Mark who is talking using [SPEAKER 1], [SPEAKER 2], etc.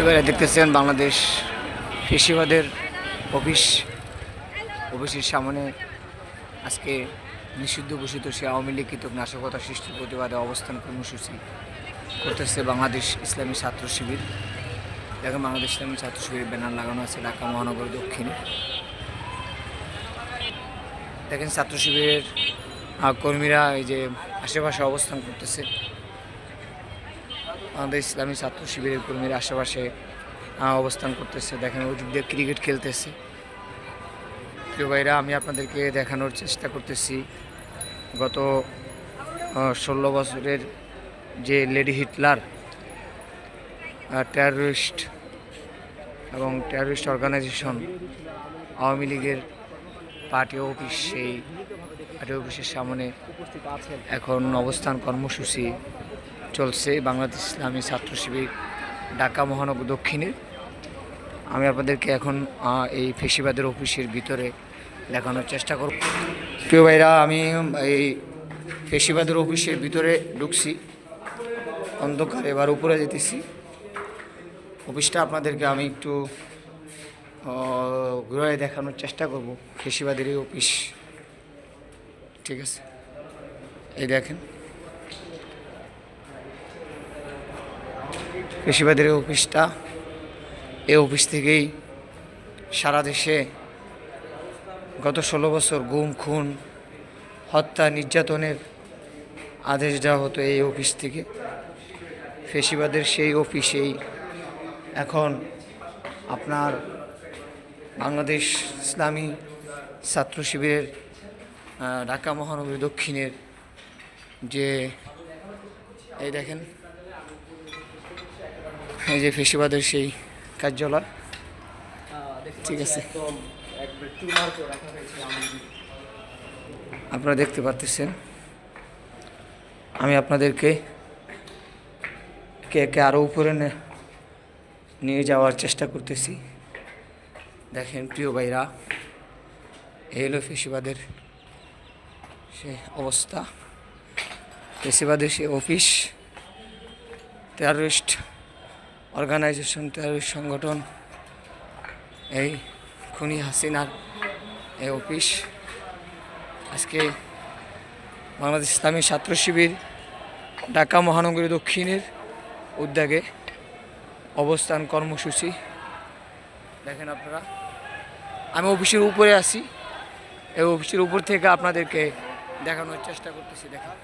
[SPEAKER 1] এবারে দেখতেছেন বাংলাদেশ কৃষিবাদের অফিস, অফিসের সামনে আজকে নিষিদ্ধ ঘোষিত সে আওয়ামী লীগ কৃতক নাশকতা সৃষ্টির প্রতিবাদে অবস্থান কর্মসূচি করতেছে বাংলাদেশ ইসলামী ছাত্র শিবির। দেখেন, বাংলাদেশ ইসলামী ছাত্র শিবিরের ব্যানার লাগানো আছে ঢাকা মহানগর দক্ষিণে। দেখেন, ছাত্র শিবিরের কর্মীরা এই যে আশেপাশে অবস্থান করতেছে। আমাদের ইসলামী ছাত্র শিবিরের কর্মীরা আশেপাশে অবস্থান করতেছে। দেখেন ওই দিয়ে ক্রিকেট খেলতেছে। প্রিয় ভাইরা, আমি আপনাদেরকে দেখানোর চেষ্টা করতেছি। গত ষোলো বছরের যে লেডি হিটলার টেররিস্ট এবং টেররিস্ট অর্গানাইজেশন আওয়ামী লীগের পার্টি অফিস, সেই পার্টি অফিসের সামনে এখন অবস্থান কর্মসূচি। চলছে বাংলাদেশ ইসলামী ছাত্র শিবির ঢাকা মহানগর দক্ষিণের আমি আপনাদেরকে এখন এই ফেসিবাদের অফিসের ভিতরে দেখানোর চেষ্টা করব। প্রিয় ভাইরা, আমি এই ফেসিবাদের অফিসের ভিতরে ঢুকছি। অন্ধকার এবার উপরে যেতেছি। অফিসটা আপনাদেরকে আমি একটু ঘুরে দেখানোর চেষ্টা করব। ফেসিবাদের এই অফিস। ঠিক আছে? এই দেখেন। কৃষিবাদের এই অফিসটা, এই অফিস থেকেই সারা দেশে গত ষোলো বছর গুম, খুন, হত্যা, নির্যাতনের আদেশ দেওয়া হতো এই অফিস থেকে। ফেসিবাদের সেই অফিসেই এখন আপনার বাংলাদেশ ইসলামী ছাত্র শিবিরের ঢাকা মহানগরী দক্ষিণের যে, এই দেখেন এই যে ফেসিবাদের সেই কার্যালয়। ঠিক আছে। আপনারা দেখতে পাচ্ছেন আমি আপনাদেরকে কে কে আরও উপরে নিয়ে যাওয়ার চেষ্টা করতেছি। দেখেন প্রিয় ভাইরা, এই হলো ফেসিবাদের সে অবস্থা। ফেসিবাদের সে অফিস, টেররিস্ট। অর্গানাইজেশন টেররিস্ট সংগঠন, এই খুনি হাসিনার এই অফিস। আজকে বাংলাদেশ ইসলামী ছাত্র শিবির ঢাকা মহানগরী দক্ষিণের উদ্যোগে অবস্থান কর্মসূচি। দেখেন আপনারা, আমি অফিসের উপরে আছি। এই অফিসের উপর থেকে আপনাদেরকে দেখানোর চেষ্টা করতেছি, দেখেন।